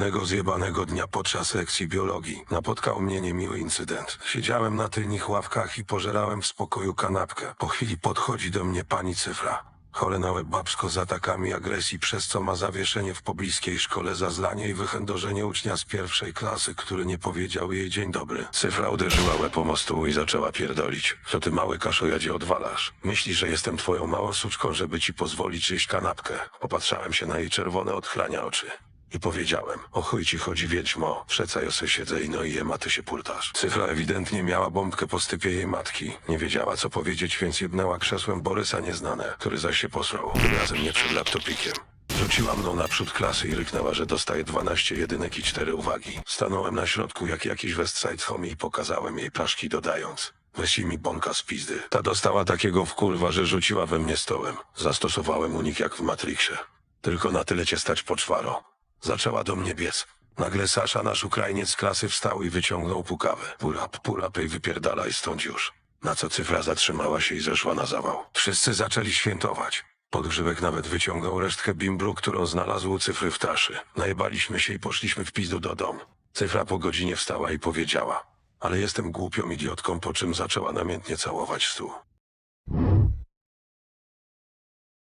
Pewnego zjebanego dnia podczas lekcji biologii napotkał mnie niemiły incydent. Siedziałem na tylnych ławkach i pożerałem w spokoju kanapkę. Po chwili podchodzi do mnie pani cyfra. Chore na łeb babsko z atakami agresji, przez co ma zawieszenie w pobliskiej szkole za zlanie i wychędożenie ucznia z pierwszej klasy, który nie powiedział jej dzień dobry. Cyfra uderzyła łepą o stół i zaczęła pierdolić. Co ty mały kaszojadzie odwalasz? Myślisz, że jestem twoją małą suczką, żeby ci pozwolić jeść kanapkę? Popatrzałem się na jej czerwone odchlania oczy. I powiedziałem, o chuj ci chodzi wiedźmo, przecaj o se siedzę i no i jem, a ty się pultasz. Cyfra ewidentnie miała bombkę po stypie jej matki. Nie wiedziała co powiedzieć, więc jednęła krzesłem Borysa nieznane, który zaś się posrał. Tym razem nie przed laptopikiem. Rzuciła mną naprzód klasy i ryknęła, że dostaje 12 jedynek i 4 uwagi. Stanąłem na środku jak jakiś Westside Homie i pokazałem jej plaszki dodając. Weź mi bąka z pizdy. Ta dostała takiego wkurwa, że rzuciła we mnie stołem. Zastosowałem unik jak w Matrixie. Tylko na tyle cię stać poczwaro. Zaczęła do mnie biec. Nagle Sasza, nasz Ukrainiec z klasy, wstał i wyciągnął pukawę. Pulap, pulap i wypierdalaj stąd już. Na co cyfra zatrzymała się i zeszła na zawał. Wszyscy zaczęli świętować. Podgrzybek nawet wyciągnął resztkę bimbru, którą znalazł u cyfry w taszy. Najebaliśmy się i poszliśmy w pizdu do domu. Cyfra po godzinie wstała i powiedziała. Ale jestem głupią idiotką, po czym zaczęła namiętnie całować stół.